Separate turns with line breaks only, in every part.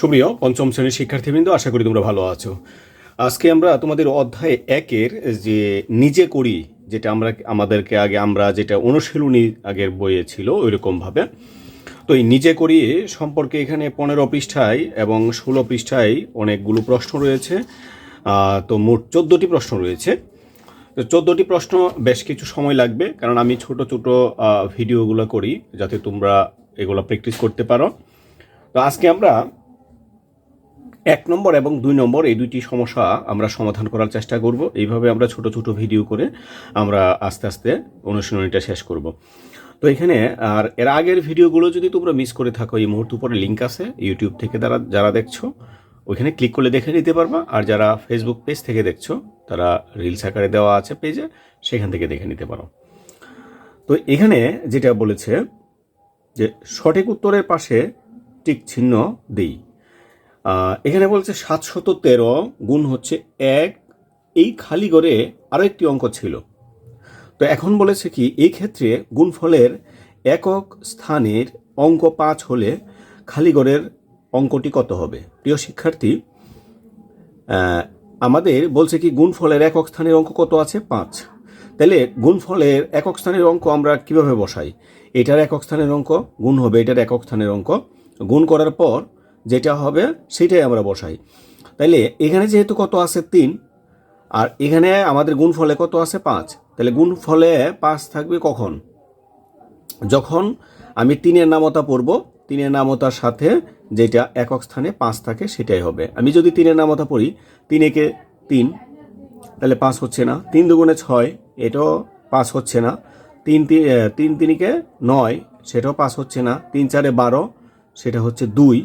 সুপ্রিয় পঞ্চম শ্রেণির শিক্ষার্থীবৃন্দ, আশা করি তোমরা ভালো আছো। আজকে আমরা তোমাদের অধ্যায় একের যে নিজে করি, যেটা আমরা, আমাদেরকে আগে আমরা যেটা অনুশীলনী আগের বইয়ে ছিল, ওইরকমভাবে। তো এই নিজে করি সম্পর্কে এখানে পনেরো পৃষ্ঠায় এবং ষোলো পৃষ্ঠায় অনেকগুলো প্রশ্ন রয়েছে। তো মোট চোদ্দোটি প্রশ্ন রয়েছে। তো চোদ্দোটি প্রশ্ন বেশ কিছু সময় লাগবে, কারণ আমি ছোট ছোট ভিডিওগুলো করি, যাতে তোমরা এগুলো প্র্যাকটিস করতে পারো। তো আজকে আমরা এক নম্বর এবং দুই নম্বর, এই দুইটি সমস্যা আমরা সমাধান করার চেষ্টা করব। এইভাবে আমরা ছোট ছোট ভিডিও করে আমরা আস্তে আস্তে অনুশীলনীটা শেষ করব। তো এখানে, আর এর আগের ভিডিওগুলো যদি তোমরা মিস করে থাকো, এই মুহূর্ত উপরে লিঙ্ক আছে ইউটিউব থেকে তারা, যারা দেখছ, ওইখানে ক্লিক করলে দেখে নিতে পারবা। আর যারা ফেসবুক পেজ থেকে দেখছ, তারা রিলস আকারে দেওয়া আছে পেজে সেখান থেকে দেখে নিতে পারো। তো এখানে যেটা বলেছে, যে সঠিক উত্তরের পাশে টিক চিহ্ন দিই। এখানে বলছে সাতশত তেরো গুণ হচ্ছে এক। এই খালি ঘরে আরও একটি অঙ্ক ছিল। তো এখন বলেছে কি, এই ক্ষেত্রে গুণফলের একক স্থানের অঙ্ক পাঁচ হলে খালি ঘরের অঙ্কটি কত হবে? প্রিয় শিক্ষার্থী আমাদের বলছে কি, গুণফলের একক স্থানের অঙ্ক কত আছে? পাঁচ। তাহলে গুণফলের একক স্থানের অঙ্ক আমরা কীভাবে বসাই? এটার একক স্থানের অঙ্ক গুণ হবে, এটার একক স্থানের অঙ্ক। গুণ করার পর যেটা হবে সেটাই আমরা বসাই। তাইলে এখানে যেহেতু কত আছে তিন, আর এখানে আমাদের গুণ ফলে কত আছে পাঁচ তাহলে গুণ ফলে পাঁচ থাকবে কখন? যখন আমি তিনের নামতা পড়ব, তিনের নামতার সাথে যেটা একক স্থানে পাঁচ থাকে সেটাই হবে। আমি যদি তিনের নামতা পড়ি, তিন একে তিন তাহলে পাঁচ হচ্ছে না। তিন দুগুণে ছয়, এটাও পাঁচ হচ্ছে না। তিন তিন তিনিকে নয়, সেটাও পাঁচ হচ্ছে না। তিন চারে বারো, সেটা হচ্ছে দুই।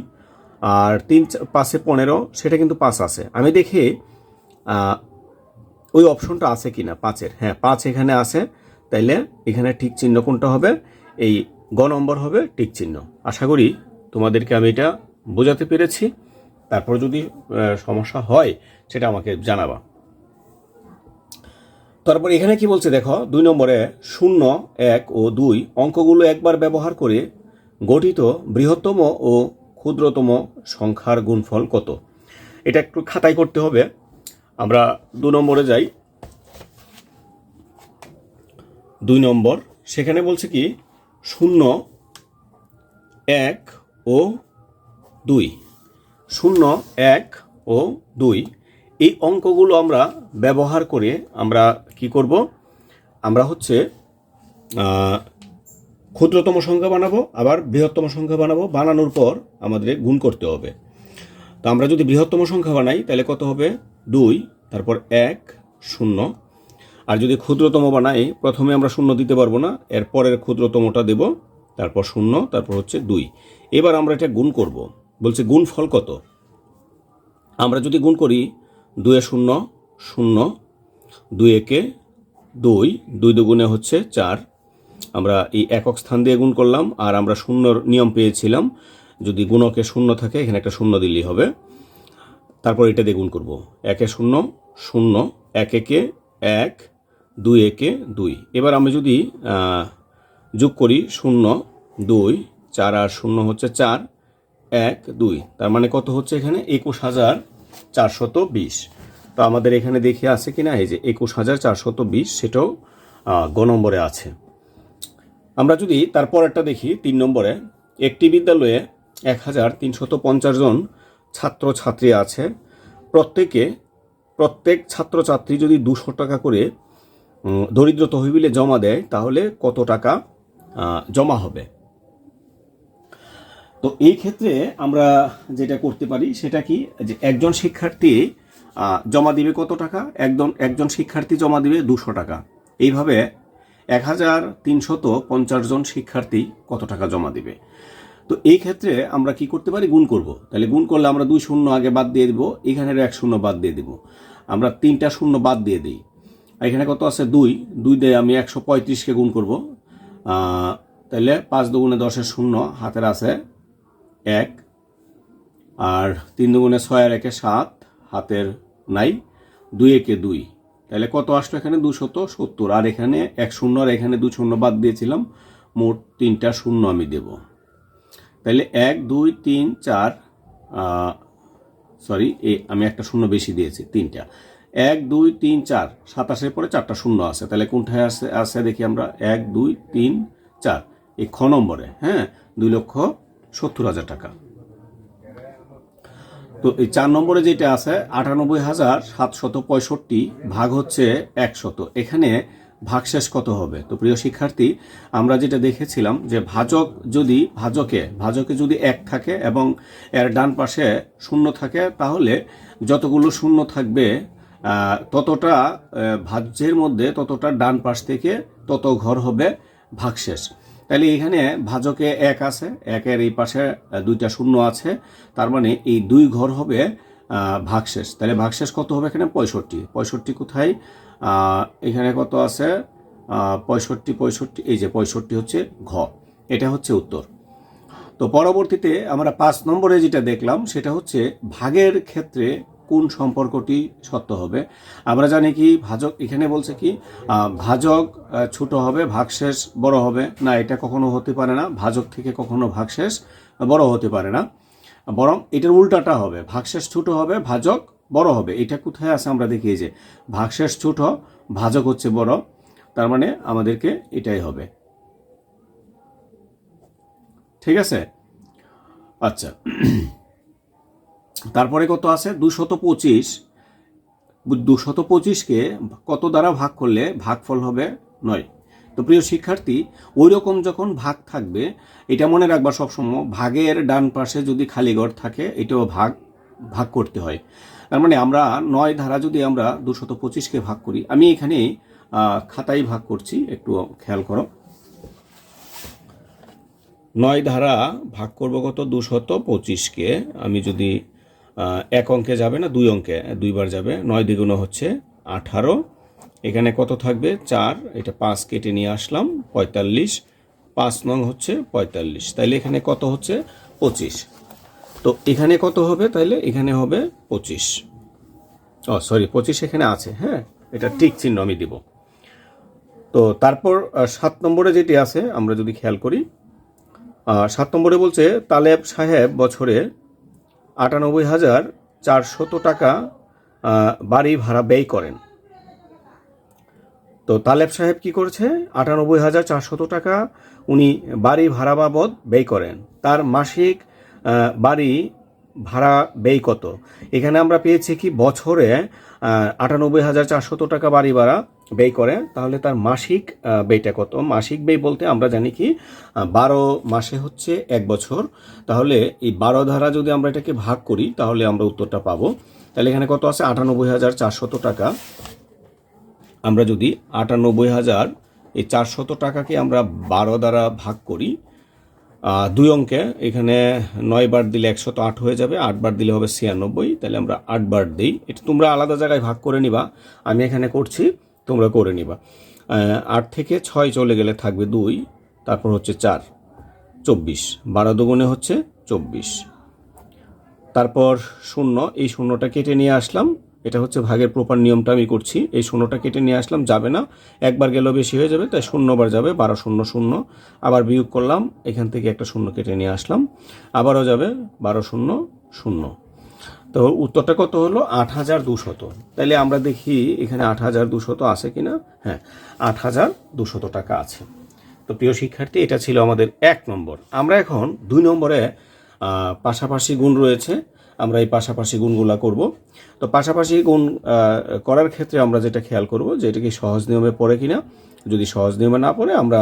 আর তিন পাঁচে পনেরো, সেটা কিন্তু পাঁচ আছে। আমি দেখি ওই অপশনটা আছে কি না পাঁচের। হ্যাঁ পাঁচ এখানে আছে, তাইলে এখানে ঠিক চিহ্ন কোনটা হবে? এই গ নম্বর হবে টিক চিহ্ন। আশা করি তোমাদেরকে আমি এটা বোঝাতে পেরেছি। তারপর যদি সমস্যা হয়, সেটা আমাকে জানাবা। তারপর এখানে কি বলছে দেখো, দুই নম্বরে শূন্য, এক ও দুই, অঙ্কগুলো একবার ব্যবহার করে গঠিত বৃহত্তম ও ক্ষুদ্রতম সংখ্যার গুণফল কত? এটা একটু খাতায় করতে হবে। আমরা দু নম্বরে যাই। দুই নম্বর, সেখানে বলছে কি, শূন্য, এক ও দুই। শূন্য, এক ও দুই। এই অঙ্কগুলো আমরা ব্যবহার করে আমরা কি করব? আমরা হচ্ছে ক্ষুদ্রতম সংখ্যা বানাবো, আবার বৃহত্তম সংখ্যা বানাবো, বানানোর পর আমাদের গুণ করতে হবে। তো আমরা যদি বৃহত্তম সংখ্যা বানাই, তাহলে কত হবে? দুই, তারপর এক, শূন্য। আর যদি ক্ষুদ্রতম বানাই, প্রথমে আমরা শূন্য দিতে পারব না, এর পরের ক্ষুদ্রতমটা দেব, তারপর শূন্য, তারপর হচ্ছে দুই। এবার আমরা এটা গুণ করব। বলছে গুণ ফল কত? আমরা যদি গুণ করি, দুয়ে শূন্য শূন্য দুই একে দুই দুই দুগুণে হচ্ছে চার। আমরা এই একক স্থান দিয়ে গুণ করলাম, আর আমরা শূন্যর নিয়ম পেয়েছিলাম। যদি গুণকে শূন্য থাকে, এখানে একটা শূন্য দিলেই হবে। তারপর এটা দিয়ে গুণ করব। একে শূন্য শূন্য, এক একে এক, দুই একে দুই। এবার আমি যদি যোগ করি, শূন্য, দুই, চার আর শূন্য হচ্ছে চার, এক, দুই। তার মানে কত হচ্ছে এখানে? একুশ হাজার চারশত বিশ। তো আমাদের এখানে দেখে আছে কিনা? এই যে একুশ হাজার চারশত বিশ, সেটাও গ নম্বরে আছে। আমরা যদি তারপর একটা দেখি, তিন নম্বরে, একটি বিদ্যালয়ে এক হাজার তিনশত পঞ্চাশ জন ছাত্র ছাত্রী আছে। প্রত্যেকে, প্রত্যেক ছাত্রছাত্রী যদি দুশো টাকা করে দরিদ্র তহবিলে জমা দেয়, তাহলে কত টাকা জমা হবে? তো এই ক্ষেত্রে আমরা যেটা করতে পারি, সেটা কি, যে একজন শিক্ষার্থী জমা দিবে কত টাকা? একজন একজন শিক্ষার্থী জমা দিবে দুশো টাকা। এইভাবে এক হাজার তিনশত পঞ্চাশ জন শিক্ষার্থী কত টাকা জমা দিবে? তো এই ক্ষেত্রে আমরা কি করতে পারি? গুণ করব। তাহলে গুণ করলে আমরা দুই শূন্য আগে বাদ দিয়ে দিব, এখানের এক শূন্য বাদ দিয়ে দিব। আমরা তিনটা শূন্য বাদ দিয়ে দিই। এখানে কত আছে? দুই। দুই দিয়ে আমি একশো পঁয়ত্রিশকে গুণ করব। তাহলে পাঁচ দুগুণে দশের শূন্য, হাতের আছে এক। আর তিন দুগুণে ছয় আর একে সাত, হাতের নাই। দুই একে দুই। তাহলে কত আসলো এখানে? দুশত সত্তর। আর এখানে এক শূন্য, আর এখানে দু শূন্য বাদ দিয়েছিলাম। মোট তিনটা শূন্য আমি দেব। তাহলে এক, দুই, তিন, চার সরি, এ, আমি একটা শূন্য বেশি দিয়েছি, তিনটা। এক, দুই, তিন, চার, সাতাশের পরে চারটা শূন্য আছে। তাহলে কোনটায় আছে আছে দেখি আমরা। এক, দুই, তিন, চার, এই খ নম্বরে হ্যাঁ? দুই লক্ষ সত্তর হাজার টাকা। তো এই চার নম্বরে যেটা আছে, আটানব্বই হাজার সাতশত পঁয়ষট্টি ভাগ হচ্ছে একশত। এখানে ভাগশেষ কত হবে? তো প্রিয় শিক্ষার্থী, আমরা যেটা দেখেছিলাম যে ভাজক যদি ভাজকে ভাজকে যদি এক থাকে এবং এর ডান পাশে শূন্য থাকে, তাহলে যতগুলো শূন্য থাকবে ততটা ভাজ্যের মধ্যে ততটা ডান পাশ থেকে তত ঘর হবে ভাগশেষ। তাহলে এখানে ভাজকে এক আছে, একের এই পাশে দুইটা শূন্য আছে। তার মানে এই দুই ঘর হবে ভাগশেষ। তাহলে ভাগশেষ কত হবে এখানে? পঁয়ষট্টি। পঁয়ষট্টি কোথায়? এখানে কত আছে? পঁয়ষট্টি পঁয়ষট্টি, এই যে পঁয়ষট্টি হচ্ছে ঘ। এটা হচ্ছে উত্তর। তো পরবর্তীতে আমরা পাঁচ নম্বরে যেটা দেখলাম, সেটা হচ্ছে ভাগের ক্ষেত্রে কোন সম্পর্কটি সত্য হবে। আমরা জানি কি, ভাজক এখানে বলছে কি ভাজক ছোট হবে, ভাগশেষ বড় হবে। না, এটা কখনো হতে পারে না। ভাজক থেকে কখনো ভাগশেষ বড় হতে পারে না। বরং এটার উল্টাটা হবে। ভাগশেষ ছোট হবে, ভাজক বড় হবে। এটা কোথায় আছে আমরা দেখি যে, ভাগশেষ ছোট, ভাজক হচ্ছে বড়। তার মানে আমাদেরকে এটাই হবে। ঠিক আছে? আচ্ছা। তারপরে কত আছে? দুশত পঁচিশ। দুশত পঁচিশকে কত দ্বারা ভাগ করলে ভাগফল হবে নয়? তো প্রিয় শিক্ষার্থী ওই রকম যখন ভাগ থাকবে, এটা মনে রাখবা সবসময়, ভাগের ডান পাশে যদি খালি ঘর থাকে, এটাও ভাগ ভাগ করতে হয়। তার মানে আমরা নয় ধারা যদি আমরা দুশত পঁচিশকে ভাগ করি, আমি এখানে খাতায় ভাগ করছি, একটু খেয়াল করো। নয় ধারা ভাগ করব কত? দুশত পঁচিশকে। আমি যদি এক অঙ্কে যাবে না, দুই অঙ্কে, দুইবার যাবে, নয় দ্বিগুণ হচ্ছে আঠারো। এখানে কত থাকবে? চার, এটা পাঁচ কেটে নিয়ে আসলাম, পঁয়তাল্লিশ। পাঁচ নং হচ্ছে পঁয়তাল্লিশ। তাইলে এখানে কত হচ্ছে? পঁচিশ। তো এখানে কত হবে? তাইলে এখানে হবে পঁচিশ। ও, সরি, পঁচিশ এখানে আছে হ্যাঁ? এটা ঠিক চিহ্ন আমি দিব। তো তারপর সাত নম্বরে যেটি আছে, আমরা যদি খেয়াল করি সাত নম্বরে বলছে, তালেব সাহেব বছরে আটানব্বই হাজার চারশত টাকা বাড়ি ভাড়া ব্যয় করেন। তো তালেব সাহেব কি করেছে? আটানব্বই হাজার চারশত টাকা উনি বাড়ি ভাড়া বাবদ ব্যয় করেন। তার মাসিক বাড়ি ভাড়া ব্যয় কত? এখানে আমরা পেয়েছি কি বছরে আটানব্বই হাজার চারশত টাকা বাড়ি ভাড়া ব্যয় করে, তাহলে তার মাসিক ব্যয়টা কত? মাসিক ব্যয় বলতে আমরা জানি কি বারো মাসে হচ্ছে এক বছর। তাহলে এই বারো ধারা যদি আমরা এটাকে ভাগ করি, তাহলে আমরা উত্তরটা পাবো। তাহলে এখানে কত আছে? আটানব্বই হাজার চারশত টাকা। আমরা যদি আটানব্বই হাজার, এই চারশত টাকাকে আমরা বারো দ্বারা ভাগ করি দুই অঙ্কে, এখানে নয় বার দিলে একশত আট হয়ে যাবে, আট বার দিলে হবে ছিয়ানব্বই, তাহলে আমরা আট বার দিই। এটা তোমরা আলাদা জায়গায় ভাগ করে নিবা। আমি এখানে করছি। তোমরা করে নিবা। আট থেকে ছয় চলে গেলে থাকবে দুই, তারপর হচ্ছে চার, চব্বিশ। বারো দুগুণে হচ্ছে চব্বিশ। তারপর শূন্য, এই শূন্যটা কেটে নিয়ে আসলাম। এটা হচ্ছে ভাগের প্রপার নিয়মটা আমি করছি। এই শূন্যটা কেটে নিয়ে আসলাম, যাবে না। একবার গেলেও বেশি হয়ে যাবে, তাই শূন্যবার যাবে, বারো শূন্য শূন্য। আবার বিয়োগ করলাম, এখান থেকে একটা শূন্য কেটে নিয়ে আসলাম। আবারও যাবে, বারো শূন্য শূন্য। তো উত্তরটা কত হলো? আট হাজার দুশত। তাইলে আমরা দেখি এখানে আট হাজার দুশত আছে কিনা? হ্যাঁ আট হাজার দুশত টাকা আছে। তো প্রিয় শিক্ষার্থী, এটা ছিল আমাদের এক নম্বর। আমরা এখন দুই নম্বরে পাশাপাশি গুণ রয়েছে। আমরা এই পাশাপাশি গুণগুলা করব। তো পাশাপাশি গুণ করার ক্ষেত্রে আমরা যেটা খেয়াল করব, যে এটা কি সহজ নিয়মে পড়ে কিনা? যদি সহজ নিয়মে না পড়ে, আমরা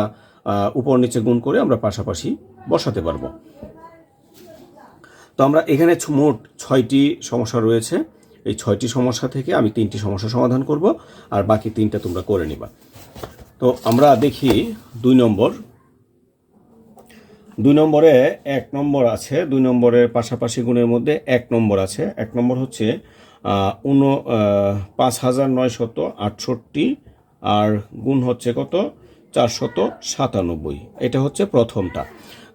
উপর নিচে গুণ করে আমরা পাশাপাশি বসাতে পারব। তো আমরা এখানে মোট ছয়টি সমস্যা রয়েছে। এই ছয়টি সমস্যা থেকে আমি তিনটি সমস্যা সমাধান করব, আর বাকি তিনটা তোমরা করে নিবা। তো আমরা দেখি দুই নম্বর। দুই নম্বরে এক নম্বর আছে, দুই নম্বরের পাশাপাশি গুণের মধ্যে এক নম্বর আছে। এক নম্বর হচ্ছে উন পাঁচ হাজার নয়শত আটষট্টি, আর গুণ হচ্ছে কত? চারশত সাতানব্বই। এটা হচ্ছে প্রথমটা।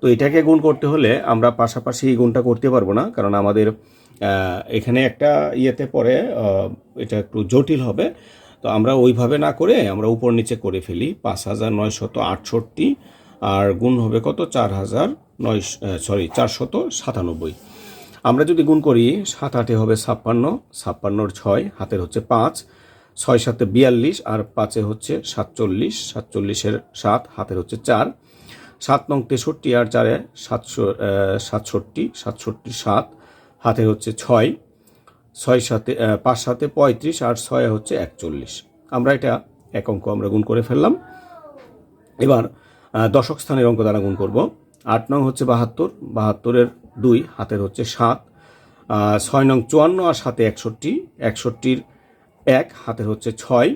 তো এটাকে গুণ করতে হলে আমরা পাশাপাশি এই গুণটা করতে পারব না, কারণ আমাদের এখানে একটা ইয়েতে পরে এটা একটু জটিল হবে। তো আমরা ওইভাবে না করে আমরা উপর নিচে করে ফেলি, পাঁচ হাজার নয়শত আটষট্টি, আর গুণ হবে কত? চার হাজার নয় সরি চারশত সাতানব্বই। আমরা যদি গুণ করি, সাত আটে হবে ছাপ্পান্ন, ছাপ্পান্নর ছয়, হাতের হচ্ছে পাঁচ, ছয় সাতে বিয়াল্লিশ, আর পাঁচে হচ্ছে সাতচল্লিশ, সাতচল্লিশের সাত, হাতের হচ্ছে চার। সাত নং তেষট্টি আর চারে সাতশো সাতষট্টি সাতষট্টি সাত হাতের হচ্ছে ছয় ছয় সাথে পাঁচ সাথে পঁয়ত্রিশ আর ছয় হচ্ছে একচল্লিশ। আমরা এটা এক অঙ্ক আমরা গুণ করে ফেললাম। এবার দশক স্থানের অঙ্ক দ্বারা গুণ করব। আট নং হচ্ছে বাহাত্তর, বাহাত্তরের দুই, হাতের হচ্ছে সাত ছয় নং চুয়ান্ন আর সাথে একষট্টি, একষট্টির এক, হাতের হচ্ছে ছয়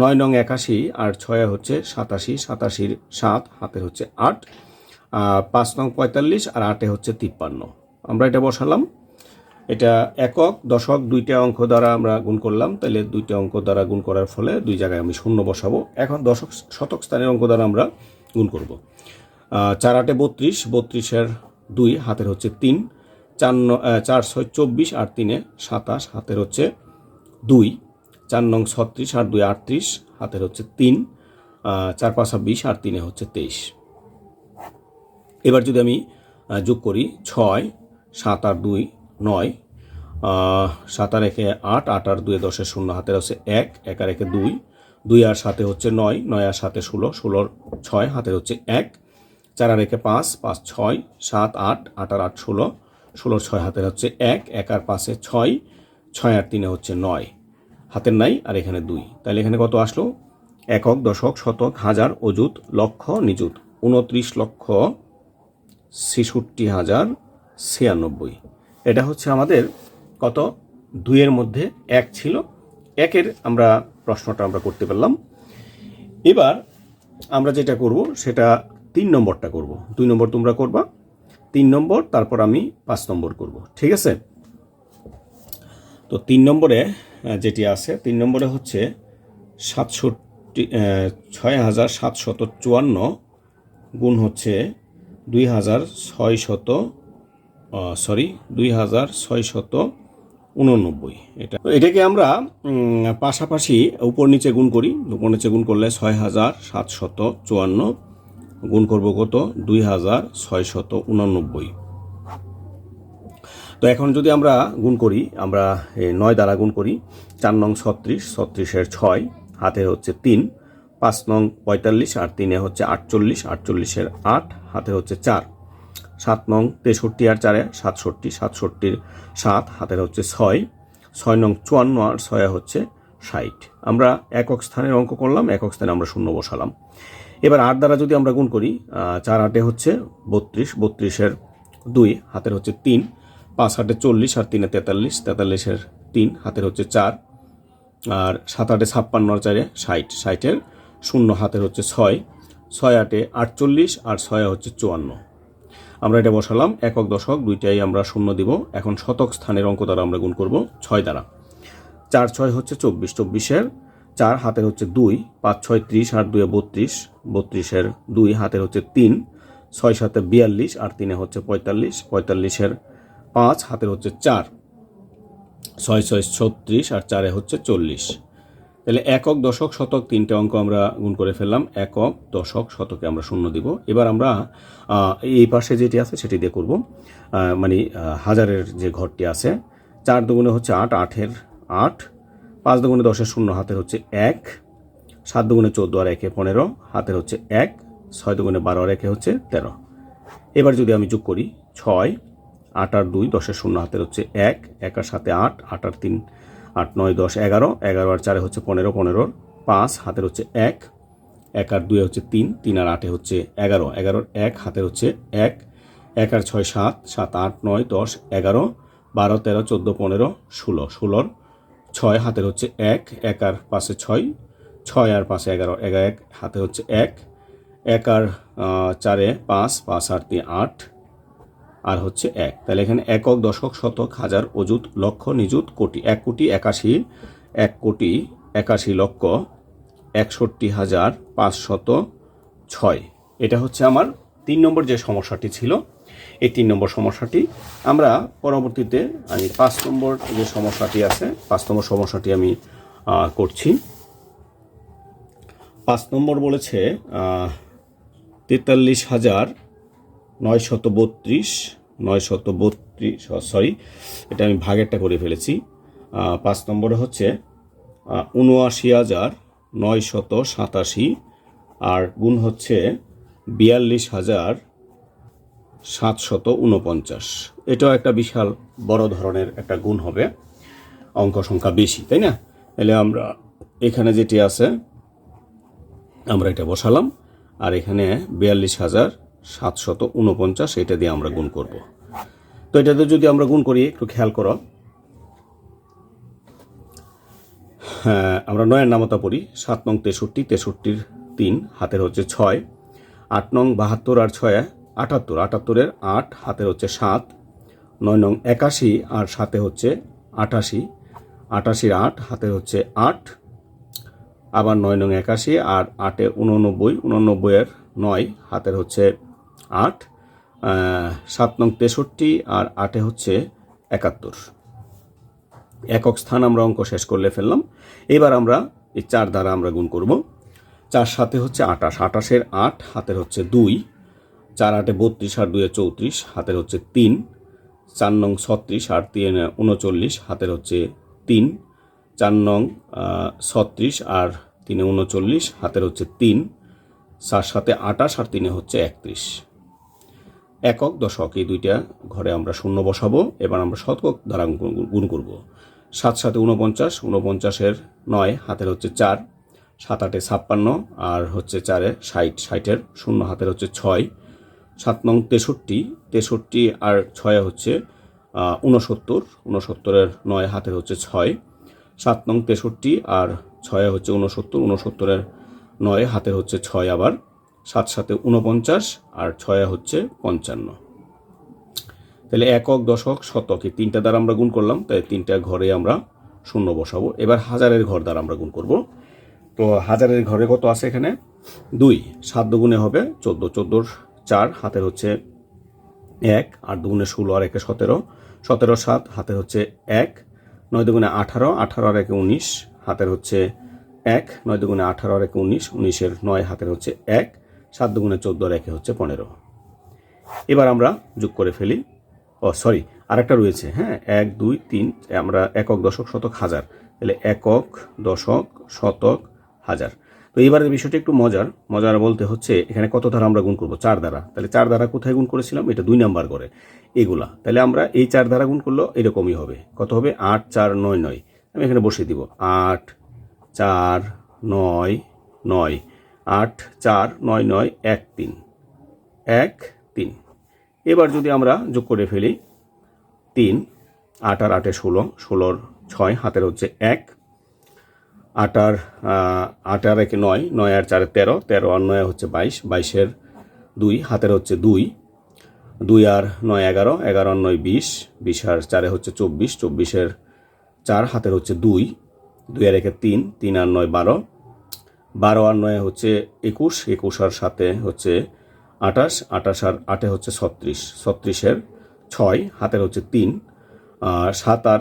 নয় নং একাশি আর ছয় হচ্ছে সাতাশি, সাতাশির সাত, হাতে হচ্ছে আট পাঁচ নং পঁয়তাল্লিশ আর আটে হচ্ছে তিপ্পান্ন। আমরা এটা বসালাম। এটা একক, দশক, দুইটা অঙ্ক দ্বারা আমরা গুণ করলাম। তাহলে দুইটা অঙ্ক দ্বারা গুণ করার ফলে দুই জায়গায় আমি শূন্য বসাবো। এখন দশক, শতক স্থানের অঙ্ক দ্বারা আমরা গুণ করব। চার আটে বত্রিশ, বত্রিশের দুই, হাতের হচ্ছে তিন, চার চার ছয় চব্বিশ আর তিনে সাতাশ, হাতের হচ্ছে দুই। চার নং ছত্রিশ আর দুই আটত্রিশ, হাতের হচ্ছে তিন চার পাঁচা বিশ আর তিনে হচ্ছে তেইশ। এবার যদি আমি যোগ করি ছয়, সাত আর দুই নয় সাত আর একে আট আট আর দুয়ে দশের শূন্য, হাতের হচ্ছে এক এক আর একে দুই দুই আর সাথে হচ্ছে নয় নয় আর সাথে ষোলো, ষোলোর ছয়, হাতের হচ্ছে এক, চার আর একে পাঁচ পাঁচ ছয়, সাত আট আট আর আট ষোলো, ষোলোর ছয়, হাতের হচ্ছে এক এক আর পাঁচে ছয় ছয় আর তিনে হচ্ছে নয়। হাতের নাই আর এখানে দুই। তাহলে এখানে কত আসলো? একক, দশক, শতক, হাজার, অযুত, লক্ষ, নিযুত। উনত্রিশ লক্ষ ছেষট্টি হাজার ছিয়ানব্বই। এটা হচ্ছে আমাদের কত? দুইয়ের মধ্যে এক ছিল। একের আমরা প্রশ্নটা আমরা করতে পারলাম। এবার আমরা যেটা করব, সেটা তিন নম্বরটা করব। দুই নম্বর তোমরা করবা, তিন নম্বর, তারপর আমি পাঁচ নম্বর করব। ঠিক আছে? তো তিন নম্বরে যেটি আছে, তিন নম্বরে হচ্ছে সাতষট্টি ছয় হাজার সাতশত চুয়ান্ন গুণ হচ্ছে দুই হাজার ছয় শত সরি দুই হাজার ছয় শত উননব্বই। এটা এটাকে আমরা পাশাপাশি উপর নিচে গুণ করি। উপর নিচে গুণ করলে ছয় হাজার সাতশত চুয়ান্ন গুণ করব কত? দুই হাজার ছয় শত উননব্বই। তো এখন যদি আমরা গুণ করি, আমরা নয় দ্বারা গুণ করি, চার নং ছত্রিশ, ছত্রিশের ছয়, হাতে হচ্ছে তিন, পাঁচ নং পঁয়তাল্লিশ আর তিনে হচ্ছে আটচল্লিশ, আটচল্লিশের আট, হাতে হচ্ছে চার। সাত নং তেষট্টি আর চারে সাতষট্টি, সাতষট্টির সাত, হাতের হচ্ছে ছয় ছয় নং চুয়ান্ন আর ছয় হচ্ছে ষাট। আমরা একক স্থানের অঙ্ক করলাম, একক স্থানে আমরা শূন্য বসালাম। এবার আট দ্বারা যদি আমরা গুণ করি চার আটে হচ্ছে বত্রিশ, বত্রিশের দুই, হাতের হচ্ছে তিন পাঁচ আটে চল্লিশ আর তিনে তেতাল্লিশ, তেতাল্লিশের তিন, হাতের হচ্ছে চার। আর সাত আটে ছাপ্পান্ন চারে ষাট, ষাটের শূন্য, হাতের হচ্ছে ছয়। ছয় আটে আটচল্লিশ আর ছয় হচ্ছে চুয়ান্ন। আমরা এটা বসালাম, একক, দশক, দুইটাই আমরা শূন্য দিব। এখন শতক স্থানের অঙ্ক দ্বারা আমরা গুণ করব ছয় দ্বারা। চার, ছয় হচ্ছে চব্বিশ, চব্বিশের চার, হাতের হচ্ছে দুই, পাঁচ, ছয়, ত্রিশ আর দুয়ে বত্রিশ। বত্রিশের দুই, হাতের হচ্ছে তিন। ছয়, সাতে বিয়াল্লিশ আর তিনে হচ্ছে পঁয়তাল্লিশ। পঁয়তাল্লিশের পাঁচ, হাতের হচ্ছে চার। ছয় ছয়, ছত্রিশ আর চারে হচ্ছে চল্লিশ। তাহলে একক দশক শতক তিনটে অঙ্ক আমরা গুণ করে ফেললাম। একক দশক শতকে আমরা শূন্য দিব। এবার আমরা এই পাশে যেটি আছে সেটি দিয়ে করব। মানে হাজারের যে ঘরটি আছে, চার দুগুণে হচ্ছে আট, আটের আট। পাঁচ দুগুণে দশের শূন্য, হাতের হচ্ছে এক। সাত দুগুণে চোদ্দ আর একে পনেরো। হাতের হচ্ছে এক। ছয় দুগুণে বারো আর একে হচ্ছে তেরো। এবার যদি আমি যোগ করি, ছয় আট আর দুই, দশের শূন্য, হাতের হচ্ছে এক এক আর সাথে আট আট আর তিন, আট, নয়, দশ, এগারো এগারো আর চারে হচ্ছে পনেরো, পনেরোর পাঁচ, হাতের হচ্ছে এক এক আর দুই হচ্ছে তিন তিন আর আটে হচ্ছে এগারো, এগারোর এক, হাতের হচ্ছে এক এক আর ছয়, সাত সাত, আট, নয়, দশ, এগারো, বারো, তেরো, চোদ্দ, পনেরো, ষোলো, ষোলোর ছয়, হাতের হচ্ছে এক এক আর পাশে ছয় ছয় আর পাশে এগারো এগারো, এক, হাতে হচ্ছে এক এক আর চারে পাঁচ পাঁচ আর তিন, আট আর হচ্ছে এক। তাহলে এখানে একক, দশক, শতক, হাজার, অযুত, লক্ষ, নিযুত, কোটি। এক কোটি, একাশি, এক কোটি, একাশি লক্ষ, একষট্টি হাজার, পাঁচশত ছয়। এটা হচ্ছে আমার তিন নম্বর যে সমস্যাটি ছিল, এই তিন নম্বর সমস্যাটি আমরা পরবর্তীতে আমি পাঁচ নম্বর যে সমস্যাটি আছে, পাঁচ নম্বর সমস্যাটি আমি করছি। পাঁচ নম্বর বলেছে তেতাল্লিশ হাজার নয়শত বত্রিশ নয় শত বত্রিশ সরি, এটা আমি ভাগেরটা করে ফেলেছি। পাঁচ নম্বরে হচ্ছে উনআশি হাজার নয় শত সাতাশি আর গুণ হচ্ছে বিয়াল্লিশ হাজার সাতশত উনপঞ্চাশ এটাও একটা বিশাল বড় ধরনের একটা গুণ হবে, অঙ্ক সংখ্যা বেশি, তাই না? তাহলে আমরা এখানে যেটি আছে, আমরা এটা বসালাম, আর এখানে বিয়াল্লিশ হাজার সাতশত উনপঞ্চাশ এটা দিয়ে আমরা গুণ করব। তো এটাতে যদি আমরা গুণ করি, একটু খেয়াল করো। হ্যাঁ আমরা নয়ের নামতা পড়ি। সাত নং তেষট্টি, তেষট্টির তিন, হাতের হচ্ছে ছয়। আট নং বাহাত্তর আর ছয়, আটাত্তর। আটাত্তরের আট, হাতের হচ্ছে সাত। নয় নং একাশি আর সাথে হচ্ছে আটাশি। আটাশির আট, হাতের হচ্ছে আট। আবার নয় নং একাশি আর আটে উননব্বই উননব্বইয়ের নয়, হাতের হচ্ছে আট সাত নং তেষট্টি আর আটে হচ্ছে একাত্তর। একক স্থান আমরা অঙ্ক শেষ করলে ফেললাম। এবার আমরা এই চার দ্বারা আমরা গুণ করব। চার সাথে হচ্ছে আটাশ, আটাশের আট, হাতের হচ্ছে দুই, চার আটে বত্রিশ আর দুয়ে চৌত্রিশ, হাতের হচ্ছে তিন, চার নং ছত্রিশ আর তিন উনচল্লিশ, হাতের হচ্ছে তিন, চার নং ছত্রিশ আর তিনে উনচল্লিশ, হাতের হচ্ছে তিন, চার সাথে আটাশ আর তিনে হচ্ছে একত্রিশ। একক দশক এই দুইটা ঘরে আমরা শূন্য বসাবো এবার আমরা শতক দ্বারা গুণ- করব। সাত সাথে উনপঞ্চাশ উনপঞ্চাশের নয় হাতের হচ্ছে চার সাত আটে ছাপ্পান্ন আর হচ্ছে চারে ষাট ষাটের শূন্য হাতের হচ্ছে ছয় সাত নং তেষট্টি তেষট্টি আর ছয় হচ্ছে আহ, উনসত্তর উনসত্তরের নয় হাতের হচ্ছে ছয় সাত নং তেষট্টি আর ছয় হচ্ছে উনসত্তর উনসত্তরের নয় হাতের হচ্ছে ছয় আবার সাত সাথে উনপঞ্চাশ আর ছয় হচ্ছে পঞ্চান্ন। তাহলে একক, দশক, শতক এই তিনটা দ্বারা আমরা গুণ করলাম, তাই তিনটা ঘরে আমরা শূন্য বসাবো। এবার হাজারের ঘর দ্বারা আমরা গুণ করব। তো হাজারের ঘরে কত আছে এখানে? দুই, সাত দুগুণে হবে চোদ্দ, চোদ্দোর চার, হাতের হচ্ছে এক, আট দুগুণে ষোলো আর একে সতেরো। সতেরো, সাত, হাতের হচ্ছে এক, নয় দুগুণে আঠারো আঠারো আর একে উনিশ, হাতের হচ্ছে এক, নয় দুগুণে আঠারো আর একে উনিশ, উনিশের নয়, হাতের হচ্ছে এক। সাত দুগুণে চোদ্দ আর একে হচ্ছে পনেরো। এবার আমরা যোগ করে ফেলি। ও সরি আরেকটা রয়েছে হ্যাঁ? এক, দুই, তিন, আমরা একক, দশক, শতক, হাজার। তাহলে একক, দশক, শতক, হাজার। তো এবারের বিষয়টা একটু মজার। মজার বলতে হচ্ছে, এখানে কত দ্বারা আমরা গুণ করব? চার দ্বারা তাহলে চার দ্বারা কোথায় গুণ করেছিলাম? এটা দুই নাম্বার করে, এগুলা। তাহলে আমরা এই চার দ্বারা গুণ করলেও এরকমই হবে। কত হবে? আট, চার, নয় নয়। আমি এখানে বসিয়ে দিব। আট, চার, নয় নয়। আট চার নয় নয় এক তিন। এক তিন। এবার যদি আমরা যোগ করে ফেলি, তিন আট আর আটে ষোলো, ষোলোর ছয়, হাতের হচ্ছে এক। আট আর আট আর একে নয় নয় আর চারে তেরো তেরো আর নয় হচ্ছে বাইশ, বাইশের দুই, হাতের হচ্ছে দুই। দুই আর নয় এগারো এগারো আর নয় বিশ বিশ আর চারে হচ্ছে চব্বিশ, চব্বিশের চার, হাতের হচ্ছে দুই। দুই আর একে তিন তিন আর নয় বারো বারো আর নয় হচ্ছে একুশ একুশ আর সাথে হচ্ছে আঠাশ আঠাশ আর আটে হচ্ছে ছত্রিশ, ছত্রিশের ছয় হাতের হচ্ছে তিন, আর সাত আর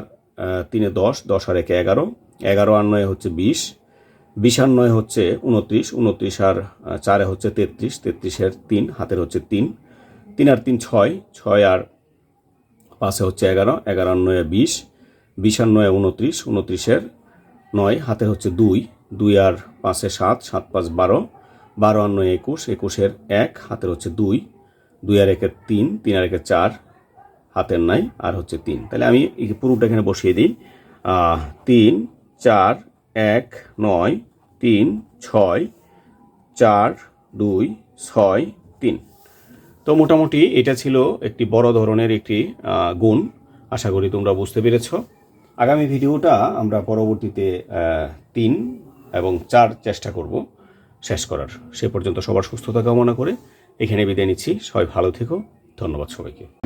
তিনে দশ দশ আর একে এগারো এগারো আর নয় হচ্ছে বিশ বিশ আর নয় হচ্ছে উনত্রিশ উনত্রিশ আর চারে হচ্ছে তেত্রিশ, তেত্রিশের তিন হাতের হচ্ছে তিন তিন আর তিন ছয় ছয় আর পাশে হচ্ছে এগারো এগারো আর নয় বিশ বিশ আর নয় উনত্রিশ, উনত্রিশের নয় হাতে হচ্ছে দুই দুই আর পাঁচে সাত সাত পাঁচ বারো বারো আর নয় একুশ, একুশের এক, হাতের হচ্ছে দুই দুই আর একের তিন তিন আর একের চার, হাতের নাই, আর হচ্ছে তিন। তাহলে আমি পুরোটা এখানে বসিয়ে দিই। তিন, চার, এক, নয়, তিন, ছয়, চার, দুই, ছয়, তিন। তো মোটামুটি এটা ছিল একটি বড় ধরনের একটি গুণ। আশা করি তোমরা বুঝতে পেরেছ। আগামী ভিডিওটা আমরা পরবর্তীতে তিন এবং চার চেষ্টা করব শেষ করার। সে পর্যন্ত সবার সুস্থতা কামনা করে এখানে বিদায় নিচ্ছি। সবাই ভালো থেকো। ধন্যবাদ সবাইকে।